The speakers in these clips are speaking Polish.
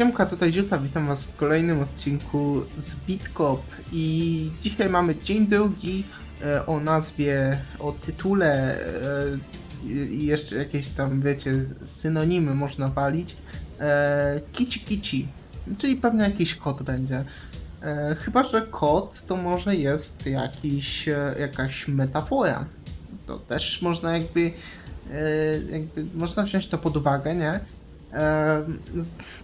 Siemka, tutaj Ziuta, witam was w kolejnym odcinku z Bitkop i dzisiaj mamy dzień drugi e, o nazwie, o tytule e, i jeszcze jakieś tam, wiecie, synonimy można walić. E, kici Kici, czyli pewnie jakiś kod będzie. E, chyba, że kod to może jest jakiś, jakaś metafora. To też można jakby, jakby można wziąć to pod uwagę, nie?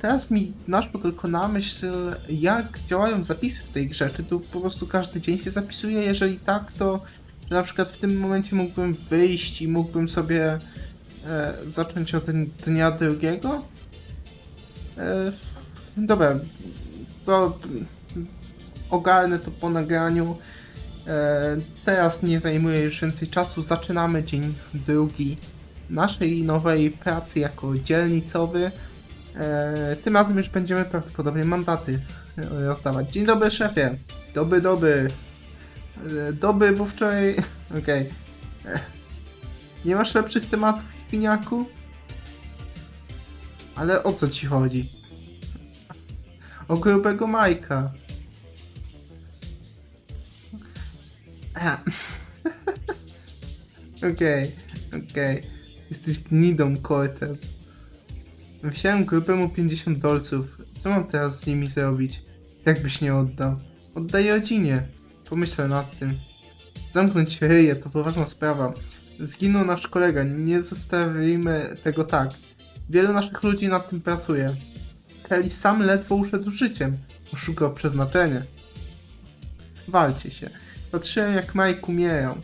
Teraz mi naszło tylko na myśl, jak działają zapisy w tej grze. Czy tu po prostu każdy dzień się zapisuje? Jeżeli tak, to na przykład w tym momencie mógłbym wyjść i mógłbym sobie e, zacząć od dnia drugiego? E, dobra, to ogarnę to po nagraniu. E, teraz nie zajmuję już więcej czasu. Zaczynamy dzień drugi naszej nowej pracy jako dzielnicowy. E, tym razem już będziemy prawdopodobnie mandaty e, rozdawać. Dzień dobry szefie. Dobry, dobry. E, dobry, bo wczoraj... Okej. E, Nie masz lepszych tematów, świniaku? Ale o co ci chodzi? O grubego Majka. Okej, okej. Jesteś gnidą, Cortez. Wziąłem grubemu 50 dolców. Co mam teraz z nimi zrobić? Jak byś nie oddał? Oddaj rodzinie. Pomyślę nad tym. Zamknąć ryję, to poważna sprawa. Zginął nasz kolega, nie zostawimy tego tak. Wielu naszych ludzi nad tym pracuje. Kelly sam ledwo uszedł życiem. Oszukał przeznaczenie. Walcie się. Patrzyłem jak Mike umierają.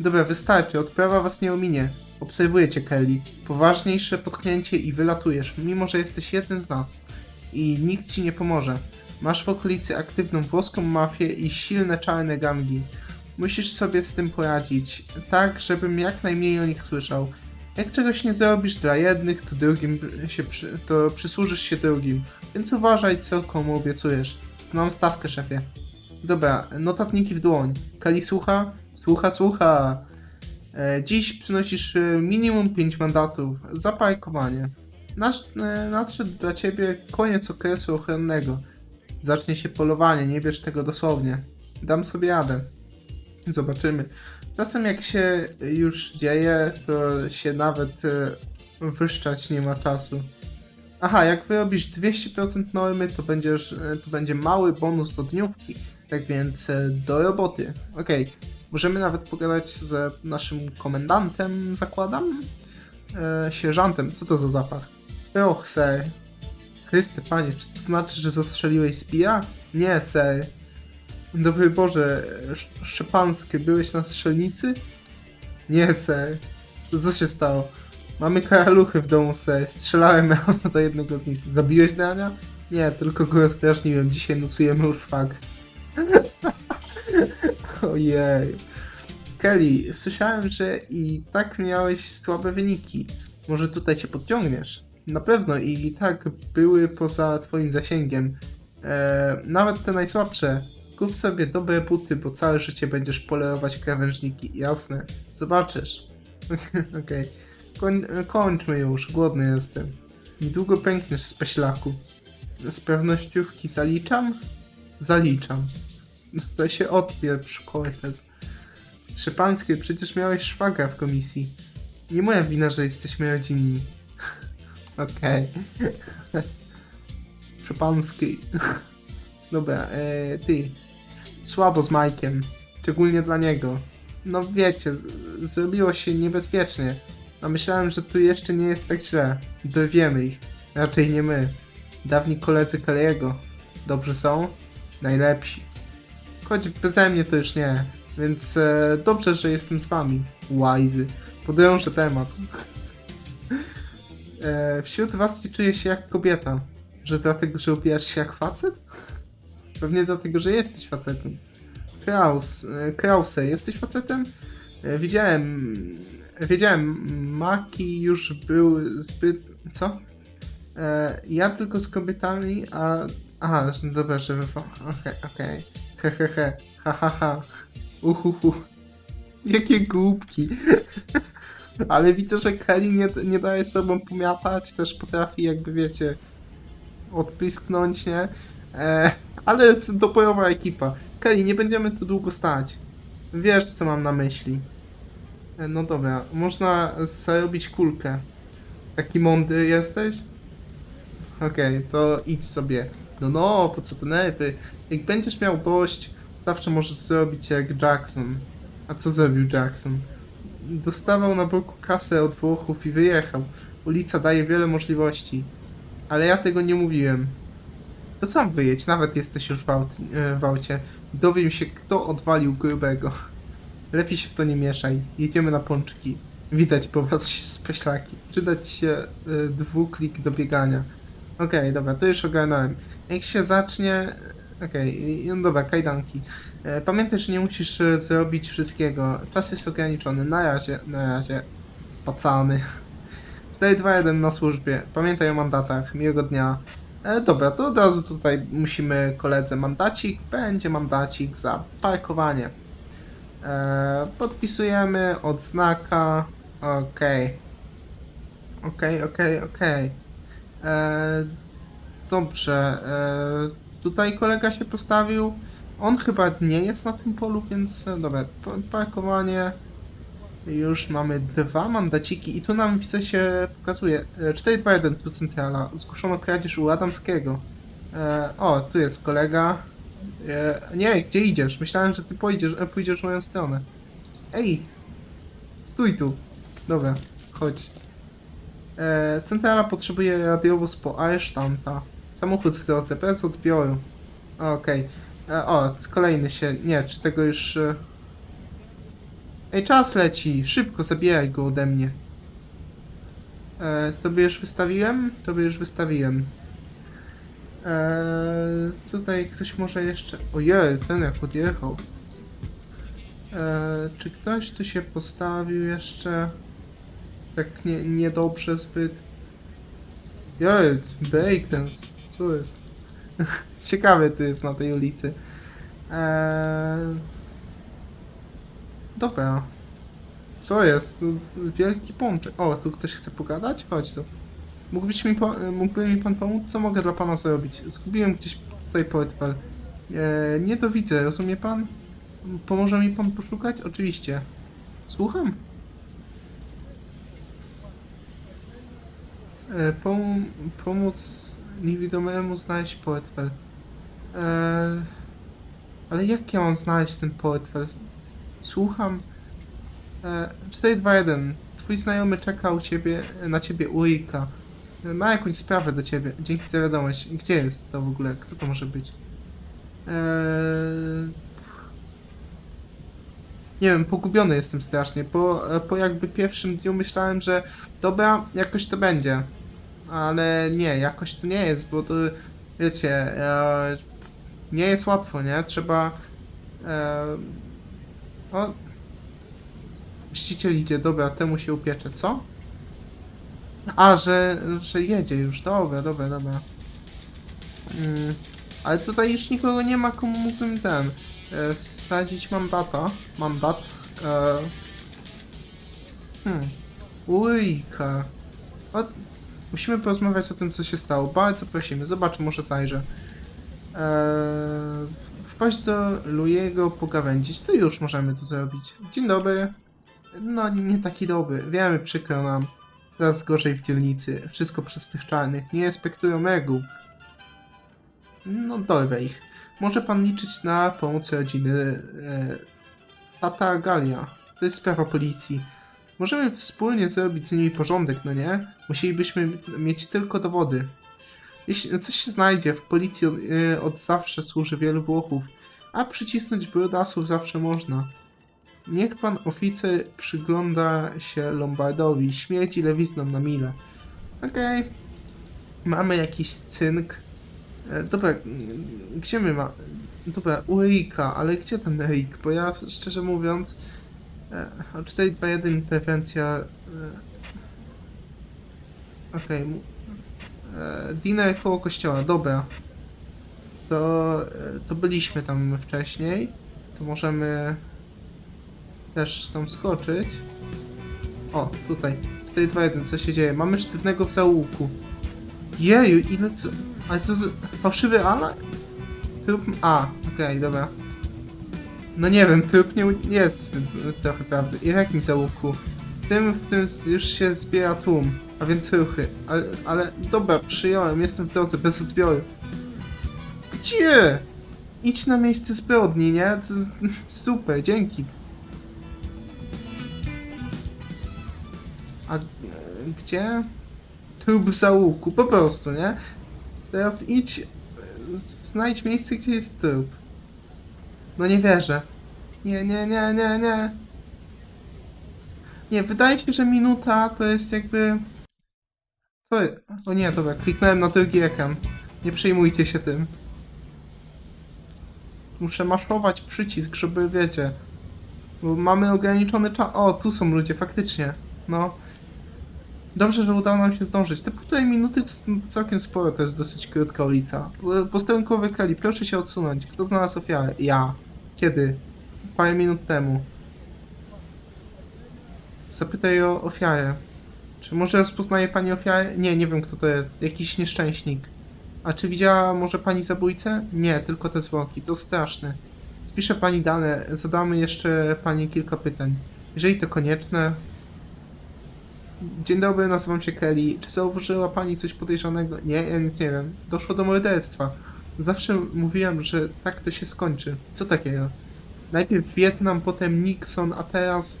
Dobra, wystarczy, odprawa was nie ominie. Obserwuję cię, Kelly. Poważniejsze potknięcie i wylatujesz, mimo że jesteś jeden z nas. I nikt ci nie pomoże. Masz w okolicy aktywną włoską mafię i silne czarne gangi. Musisz sobie z tym poradzić, tak żebym jak najmniej o nich słyszał. Jak czegoś nie zrobisz dla jednych, to drugim się przy, to przysłużysz się drugim. Więc uważaj, co komu obiecujesz. Znam stawkę, szefie. Dobra, notatniki w dłoń. Kali słucha? Słucha, słucha. E, dziś przynosisz e, minimum 5 mandatów za parkowanie. Nasz, e, nadszedł dla ciebie koniec okresu ochronnego. Zacznie się polowanie, nie bierz tego dosłownie. Dam sobie radę. Zobaczymy. Czasem jak się już dzieje, to się nawet wyszczać nie ma czasu. Aha, jak wyrobisz 200% normy, to, będziesz, to będzie mały bonus do dniówki. Tak więc do roboty. Okej, możemy nawet pogadać z naszym komendantem, zakładam? E, sierżantem, co to za zapach? Och, ser. Chryste, panie, czy to znaczy, że zastrzeliłeś spija? Nie, ser. Dobry Boże, Sz- Szczepański, byłeś na strzelnicy? Nie. To co się stało? Mamy karaluchy w domu, ser. Strzelałem do jednego z nich. Zabiłeś Dania? Nie, tylko go rozdrażniłem. Dzisiaj nocujemy szwag. Ojej. Kelly, słyszałem, że i tak miałeś słabe wyniki. Może tutaj cię podciągniesz? Na pewno i tak były poza twoim zasięgiem. E, nawet te najsłabsze. Kup sobie dobre buty, bo całe życie będziesz polerować krawężniki. Jasne. Zobaczysz. Okej. Koń, kończmy już, głodny jestem. Niedługo pękniesz z peślaku. Z pewnościówki zaliczam? Zaliczam. To się odpieprz, Cortez. Szypańskie, przecież miałeś szwagra w komisji. Nie moja wina, że jesteśmy rodzinni. Okej. Szypański. Dobra, e, ty. Słabo z Majkiem. Szczególnie dla niego. No wiecie, zrobiło się niebezpiecznie. A myślałem, że tu jeszcze nie jest tak źle. Dorwiemy ich. Raczej nie my. Dawni koledzy Kaliego. Dobrze są? Najlepsi. Choć beze mnie to już nie. Więc e, dobrze, że jestem z wami. Łajzy. Podrążę temat. e, wśród was nie czuję się jak kobieta. Że dlatego, że ubijasz się jak facet? Pewnie dlatego, że jesteś facetem. Kraus, e, Krause, jesteś facetem? E, widziałem, wiedziałem, Maki już był zbyt, co? E, ja tylko z kobietami, a, aha, dobra, żeby, okej, okej, he, he, he, ha, ha, ha, uhuhu, jakie głupki. Ale widzę, że Kelly nie, nie daje sobą pomiatać, też potrafi jakby, wiecie, odpisknąć, nie? E, ale dobojowa ekipa. Kelly, nie będziemy tu długo stać. Wiesz, co mam na myśli. E, no dobra, można zrobić kulkę. Taki mądry jesteś? Okej, to idź sobie. No no, po co te nerwy? Jak będziesz miał dość, zawsze możesz zrobić jak Jackson. A co zrobił Jackson? Dostawał na boku kasę od Włochów i wyjechał. Ulica daje wiele możliwości. Ale ja tego nie mówiłem. To sam wyjedź, nawet jesteś już w, aut, e, w aucie. Dowiem się, kto odwalił grubego. Lepiej się w to nie mieszaj. Jedziemy na pączki. Widać po was speślaki. Przyda ci się y, dwuklik do biegania. Okej, dobra, to już ogarnąłem. Jak się zacznie... Okej, no dobra, kajdanki. E, Pamiętaj, że nie musisz e, zrobić wszystkiego. Czas jest ograniczony. Na razie, na razie. Pacany. 4, 2, 1 na służbie. Pamiętaj o mandatach. Miłego dnia. E, dobra, to od razu tutaj musimy koledze mandacik. Będzie mandacik za parkowanie. E, podpisujemy odznaka. Okej. Okej, okej, okej. E, Dobrze. E, tutaj kolega się postawił. On chyba nie jest na tym polu, więc e, dobra. pa- Parkowanie. Już mamy dwa mandaciki i tu nam widzę się pokazuje. E, 421 tu centrala. Zgłoszono kradzież u Adamskiego. E, o, tu jest kolega. E, nie, gdzie idziesz? Myślałem, że ty pójdziesz, pójdziesz w moją stronę. Ej! Stój tu. Dobra, chodź. E, centrala potrzebuje radiowóz po aresztanta. Samochód w drodze, bez odbioru. Okej. E, O, kolejny się. Nie, czy tego już. e, Ej, czas leci! Szybko zabieraj go ode mnie. E, tobie już wystawiłem? Tobie już wystawiłem. Eee, tutaj ktoś może jeszcze. Ojej, ten jak odjechał. Czy ktoś tu się postawił jeszcze? Tak nie, niedobrze zbyt. Jej, breakdance. Co jest? Ciekawy to jest na tej ulicy. Eee, dobra. Co jest? Tu Wielki pączek. O, tu ktoś chce pogadać? Chodź tu. Mógłbyś mi mógłby mi pan pomóc? Co mogę dla pana zrobić? Zgubiłem gdzieś tutaj portfel. E, nie to widzę, rozumie pan? Pomoże mi pan poszukać? Oczywiście. Słucham? E, pom pomóc niewidomemu znaleźć portfel. E, ale jak ja mam znaleźć ten portfel? Słucham. E, 421. Twój znajomy czeka u ciebie, na ciebie u Rika. E, Ma jakąś sprawę do ciebie. Dzięki za wiadomość. Gdzie jest to w ogóle? Kto to może być? Nie wiem, pogubiony jestem strasznie. Po, e, po jakby pierwszym dniu myślałem, że dobra, jakoś to będzie. Ale nie, jakoś to nie jest, bo to wiecie, e, nie jest łatwo, nie? Trzeba. E, o, Mściciel idzie, dobra, temu się upiecze, co? A, że, że jedzie już, dobra, dobra, dobra. Mm, ale tutaj już nikogo nie ma, komu mógłbym ten e, wsadzić mandata. Mandat. E, hmm. Ujka. O, musimy porozmawiać o tym, co się stało. Bardzo prosimy, zobacz, może zajrzę. E, wpaść do Lujego, pogawędzić, to już możemy to zrobić. Dzień dobry. No, nie taki dobry. Wiemy, przykro nam. Coraz gorzej w dzielnicy. Wszystko przez tych czarnych. Nie respektują reguł. No, dorwę ich. Może pan liczyć na pomoc rodziny e, Tata Galia. To jest sprawa policji. Możemy wspólnie zrobić z nimi porządek, no nie? Musielibyśmy mieć tylko dowody. Jeśli coś się znajdzie, w policji e, od zawsze służy wielu Włochów, a przycisnąć brudasów zawsze można. Niech pan oficer przygląda się Lombardowi. Śmierdzi lewizną na mile. Okej. Mamy jakiś cynk. E, dobra, gdzie my ma... Dobra, u Rika, ale gdzie ten Rick? Bo ja szczerze mówiąc... E, o 421 interwencja... E, Okej. mu- E, Dinner koło kościoła, dobra. To, to byliśmy tam wcześniej. To możemy też tam skoczyć. O, tutaj. 4, 2, 1, co się dzieje? Mamy sztywnego w zaułku. Jeju, ile co... Ale co z... Fałszywy alarm? Trup... A, okej, dobra. No nie wiem, trup nie jest trochę prawdy. I w jakim załuku? Tym, w z- już się zbiera tłum, a więc ruchy. Ale, ale dobra, przyjąłem, jestem w drodze, bez odbioru. Gdzie? Idź na miejsce zbrodni, nie? Super, dzięki. A e, gdzie? Trup w załuku, po prostu, nie? Teraz idź, e, znajdź miejsce, gdzie jest trup. No nie wierzę. Nie, nie, nie, nie, nie. Nie, wydaje się, że minuta to jest jakby... Co? O nie, dobra, kliknąłem na drugi ekran. Nie przejmujcie się tym. Muszę maszować przycisk, żeby wiecie. Bo mamy ograniczony czas. O, tu są ludzie, faktycznie. No. Dobrze, że udało nam się zdążyć. Te półtorej minuty to całkiem sporo, to jest dosyć krótka ulica. Posterunkowy Kelly, proszę się odsunąć. Kto znalazł ofiarę? Ja. Kiedy? Parę minut temu. Zapytaj o ofiarę. Czy może rozpoznaje pani ofiarę? Nie, nie wiem kto to jest. Jakiś nieszczęśnik. A czy widziała może pani zabójcę? Nie, tylko te zwłoki. To straszne. Spiszę pani dane, zadamy jeszcze pani kilka pytań. Jeżeli to konieczne. Dzień dobry, nazywam się Kelly. Czy zauważyła pani coś podejrzanego? Nie, ja nic nie wiem. Doszło do morderstwa. Zawsze mówiłem, że tak to się skończy. Co takiego? Najpierw Wietnam, potem Nixon, a teraz...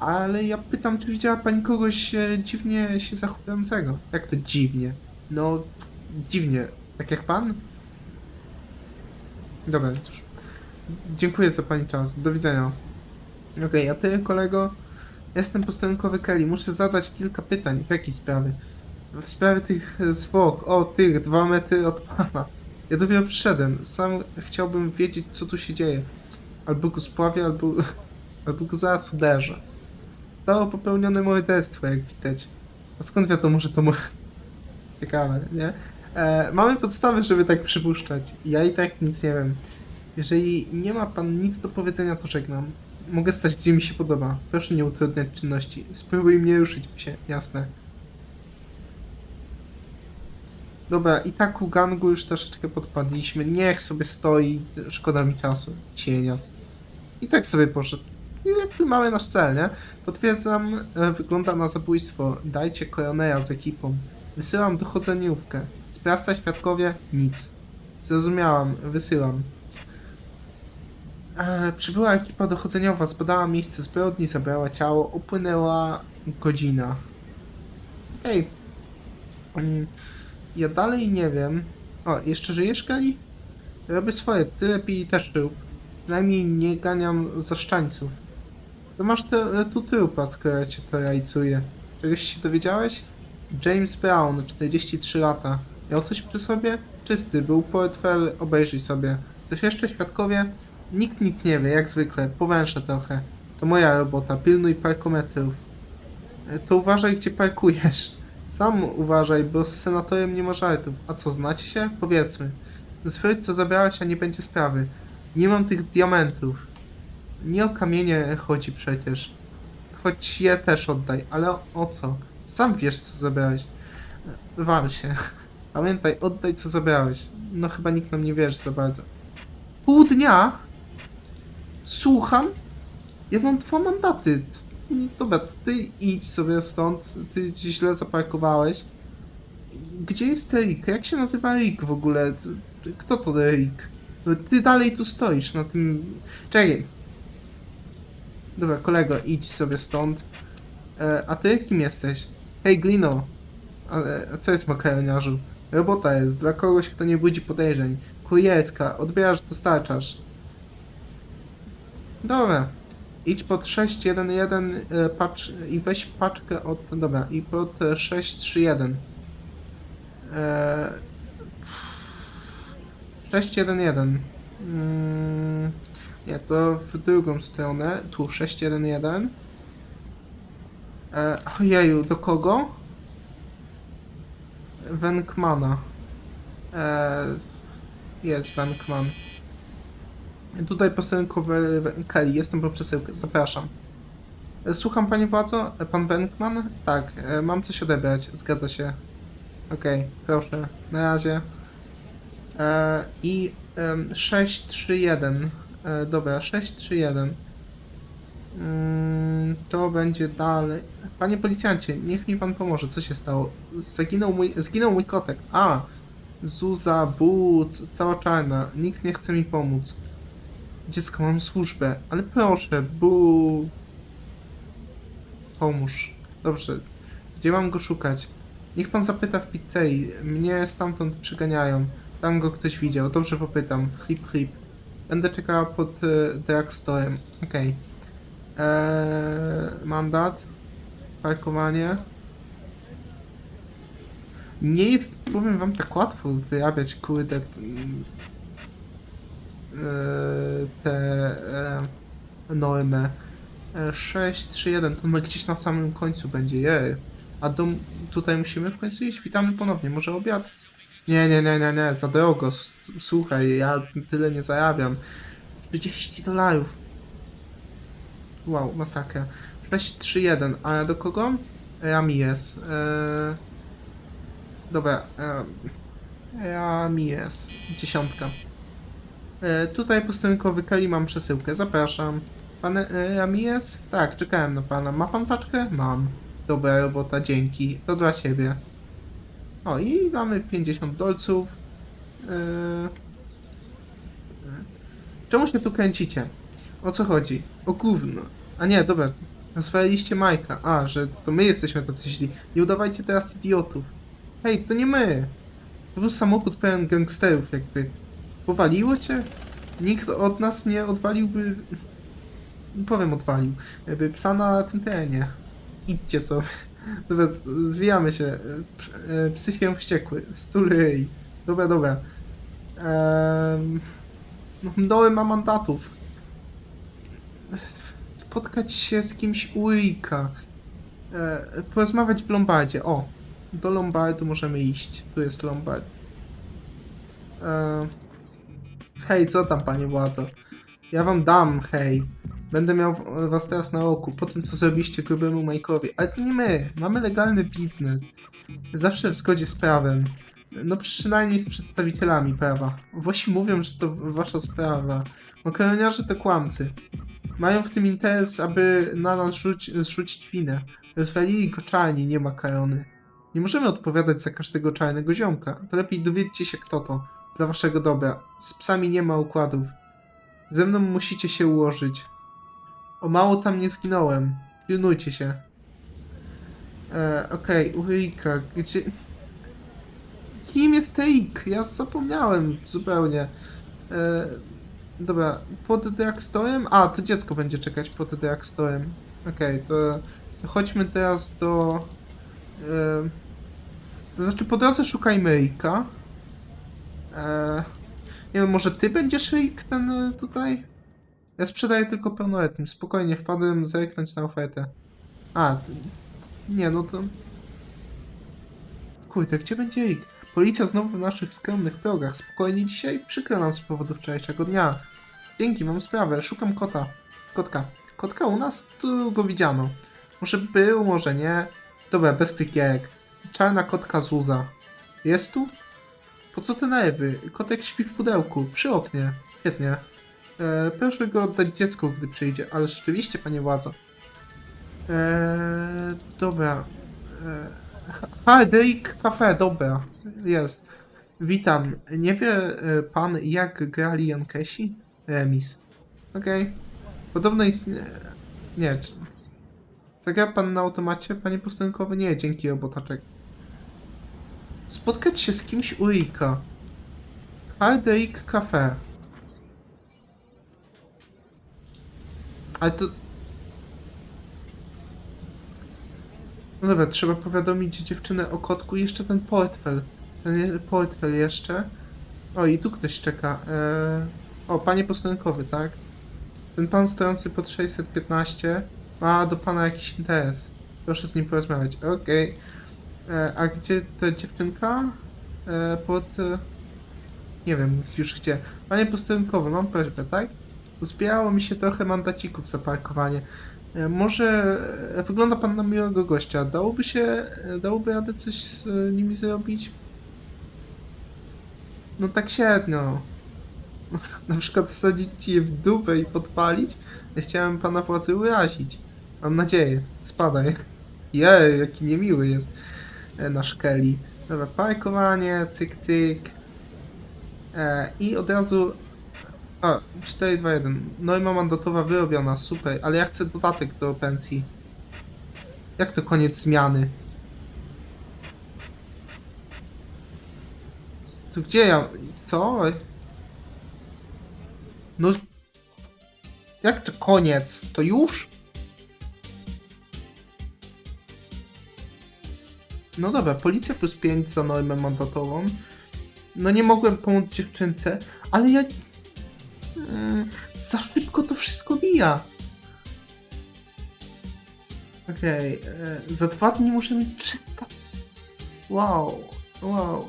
Ale ja pytam, czy widziała pani kogoś e, dziwnie się zachowującego? Jak to dziwnie? No, dziwnie. Tak jak pan? Dobra, już. Dziękuję za pani czas. Do widzenia. Okej, a ty, kolego? Jestem posterunkowy Kelly. Muszę zadać kilka pytań. W jakiej sprawie? W sprawie tych e, zwłok. O, tych, dwa metry od pana. Ja dopiero przyszedłem. Sam chciałbym wiedzieć, co tu się dzieje. Albo go spławię, albo, albo go zaraz uderzę. Zostało popełnione morderstwo, jak widać. A skąd wiadomo, że to mo... Ciekawe, nie? E, mamy podstawy, żeby tak przypuszczać. Ja i tak nic nie wiem. Jeżeli nie ma pan nic do powiedzenia, to żegnam. Mogę stać, gdzie mi się podoba. Proszę nie utrudniać czynności. Spróbuj mnie ruszyć, się. Jasne. Dobra, i tak u gangu już troszeczkę podpadliśmy. Niech sobie stoi, szkoda mi czasu. Cienias. I tak sobie poszedł. I jakby mamy nasz cel, nie? Potwierdzam, e, wygląda na zabójstwo. Dajcie koroneja z ekipą. Wysyłam dochodzeniówkę. Sprawca, świadkowie, nic. Zrozumiałam, wysyłam. E, przybyła ekipa dochodzeniowa, zbadała miejsce zbrodni, zabrała ciało, upłynęła godzina. Okej. Mm, Ja dalej nie wiem. O, jeszcze żyjesz, Kali? Robię swoje, ty lepiej też rób. Przynajmniej nie ganiam zaszczańców. To masz te, tu trupa, która cię to rajcuje. Czegoś się dowiedziałeś? James Brown, 43 lata. Miał coś przy sobie? Czysty, był portfel, obejrzyj sobie. Coś jeszcze, świadkowie? Nikt nic nie wie, jak zwykle, powęszę trochę. To moja robota, pilnuj parkometrów. E, To uważaj, gdzie parkujesz. Sam uważaj, bo z senatorem nie ma żartów. A co, znacie się? Powiedzmy. Zwróć, co zabrałeś, a nie będzie sprawy. Nie mam tych diamentów. Nie o kamienie chodzi przecież. Choć je też oddaj, ale o, o co? Sam wiesz, co zabrałeś. Wal się. Pamiętaj, oddaj, co zabrałeś. No chyba nikt nam nie wierzy za bardzo. Pół dnia? Słucham? Ja mam dwa mandaty. Dobra, ty idź sobie stąd. Ty źle zaparkowałeś. Gdzie jest Rick? Jak się nazywa Rick w ogóle? Kto to Rick? No, Ty dalej tu stoisz na tym... Czekaj. Dobra, kolego, idź sobie stąd. E, a ty kim jesteś? Hej, Glino. A, a co jest makaroniarzu? Robota jest dla kogoś, kto nie budzi podejrzeń. Kurierska, odbierasz, dostarczasz. Dobra. Idź pod 611 e, patrz, i weź paczkę od... Dobra, i pod e, 631. E, 611. Mm, nie, to w drugą stronę. Tu 611. E, ojeju, do kogo? Wenkmana. E, jest Wenkman. Tutaj posterunkowy Kelly, jestem po przesyłkę, zapraszam. E, Słucham panie władzo, E, pan Wenkman? Tak, e, mam coś odebrać, zgadza się. Okej, proszę. Na razie. E, I em, 631. E, dobra, 631. Mm, to będzie dalej. Panie policjancie, niech mi pan pomoże. Co się stało? Zaginął mój, zginął mój kotek. A! Zuza, but, cała czarna. Nikt nie chce mi pomóc. Dziecko, mam służbę, ale proszę, bu. Pomóż. Dobrze. Gdzie mam go szukać? Niech pan zapyta w pizzerii. Mnie stamtąd przyganiają. Tam go ktoś widział. Dobrze popytam. Chlip, chlip. Będę czekała pod e, drugstore'em. Okej. Eee, mandat. Parkowanie. Nie jest, powiem wam, tak łatwo wyrabiać, kurde, te e, normy. E, 6, 3, 1, to no gdzieś na samym końcu będzie, jej. A dom, tutaj musimy w końcu iść? Witamy ponownie, może obiad? Nie, nie, nie, nie, nie, za drogo, słuchaj, ja tyle nie zarabiam. 30 dolarów. Wow, masakra. 6, 3, 1, a do kogo? Ramirez. Eee... Dobra, eee... Ramirez. Dziesiątka. E, tutaj posterunkowy Kali mam przesyłkę, zapraszam. Pan e, Ramirez? Tak, czekałem na pana. Ma pan paczkę? Mam. Dobra robota, dzięki. To dla ciebie. O, i mamy 50 dolców. E, Czemu się tu kręcicie? O co chodzi? O gówno. A nie, dobra. Nazwaliście Majka. A, że to my jesteśmy tacy źli. Nie udawajcie teraz idiotów. Hej, to nie my. To był samochód pełen gangsterów jakby. Powaliło cię? Nikt od nas nie odwaliłby... Powiem odwalił. Jakby psa na tym terenie. Idźcie sobie. Dobra, zwijamy się. Psy się wściekły. Stulyj. Dobra, dobra. Ehm... No, Doły ma mandatów. Spotkać się z kimś u Rika. E, porozmawiać w Lombardzie. O, do Lombardu możemy iść. Tu jest Lombard. E, hej, co tam, panie władzo? Ja wam dam, hej. Będę miał was teraz na oku, po tym co zrobiliście grubemu Majkowi. Ale to nie my, mamy legalny biznes. Zawsze w zgodzie z prawem. No przynajmniej z przedstawicielami prawa. Włosi mówią, że to wasza sprawa. Makaroniarze to kłamcy. Mają w tym interes, aby na nas rzuć, zrzucić winę. Rozwalili go czarni, nie makarony. Nie możemy odpowiadać za każdego czarnego ziomka. To lepiej dowiedzcie się kto to. Dla waszego dobra. Z psami nie ma układów. Ze mną musicie się ułożyć. O mało tam nie zginąłem. Pilnujcie się. E, Okej, Ulrika, gdzie... Kim jest Rick? Ja zapomniałem zupełnie. E, dobra, pod drugstore'em? A, to dziecko będzie czekać pod drugstore'em. Okej, to, to chodźmy teraz do... E, to znaczy, po drodze szukajmy Ricka. E, nie wiem, może ty będziesz Rick ten e, tutaj? Ja sprzedaję tylko pełnoletnim. Spokojnie, wpadłem zerknąć na ofertę. A, nie, no to... Kurde, gdzie będzie Rick? Policja znowu w naszych skromnych progach. Spokojnie dzisiaj? Przykro nam z powodu wczorajszego dnia. Dzięki, mam sprawę. Szukam kota. Kotka. Kotka u nas? Tu go widziano. Może był, może nie. Dobra, bez tych gierek. Czarna kotka Zuza. Jest tu? Po co te nerwy? Kotek śpi w pudełku, przy oknie. Świetnie. E, proszę go oddać dziecku, gdy przyjdzie. Ale rzeczywiście, panie władzo. E, dobra. E, Hardrick Cafe, dobra. Jest. Witam. Nie wie e, pan, jak grali Jankesi? Remis. Okej. Podobno istnieje... Nie. Zagra pan na automacie, panie posterunkowy? Nie, dzięki robotaczek. Spotkać się z kimś u Rika. Hardrick Cafe. Ale to... No dobra, trzeba powiadomić dziewczynę o kotku jeszcze ten portfel. Ten portfel jeszcze. O, i tu ktoś czeka. Eee... O, panie posterunkowy, tak? Ten pan stojący pod 615 ma do pana jakiś interes. Proszę z nim porozmawiać. Okej. E, A gdzie ta dziewczynka? E, pod... e, Nie wiem już gdzie. Panie posterunkowy, mam prośbę, tak? Uzbierało mi się trochę mandacików za parkowanie. E, Może e, wygląda pan na miłego gościa. Dałoby się, e, dałoby radę coś z e, nimi zrobić? No tak średnio. Na przykład wsadzić ci je w dupę i podpalić? Ja chciałem pana władzy urazić. Mam nadzieję. Spadaj. Jej, jaki niemiły jest e, nasz Kelly. Dobra, parkowanie, cyk, cyk. E, I od razu... A, 4, 2, 1. Norma mandatowa wyrobiona, super, ale ja chcę dodatek do pensji. Jak to koniec zmiany? To gdzie ja... Co? No... Jak to koniec? To już? No dobra, policja plus 5 za normę mandatową. No nie mogłem pomóc dziewczynce, ale ja... Mm, za szybko to wszystko mija. Okej, e, za dwa dni muszę mieć 300... Wow, wow.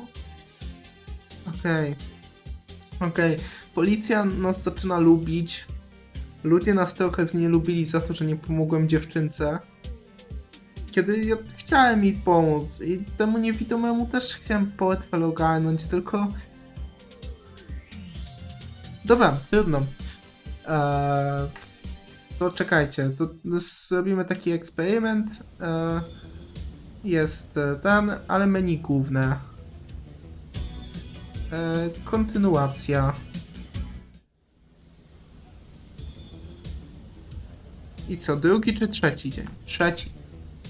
Okej. Okej, policja nas zaczyna lubić. Ludzie nas trochę znielubili za to, że nie pomogłem dziewczynce. Kiedy ja chciałem jej pomóc i temu niewidomemu też chciałem portfel ogarnąć, tylko... Dobra, trudno. Eee, to czekajcie, to zrobimy taki eksperyment. Eee, jest ten, ale menu główne. Eee, kontynuacja. I co, drugi czy trzeci dzień? Trzeci.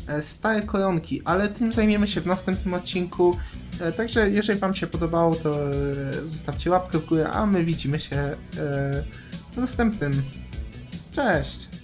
E, Stare koronki, ale tym zajmiemy się w następnym odcinku. E, Także jeżeli Wam się podobało, to e, zostawcie łapkę w górę, a my widzimy się w następnym. Cześć!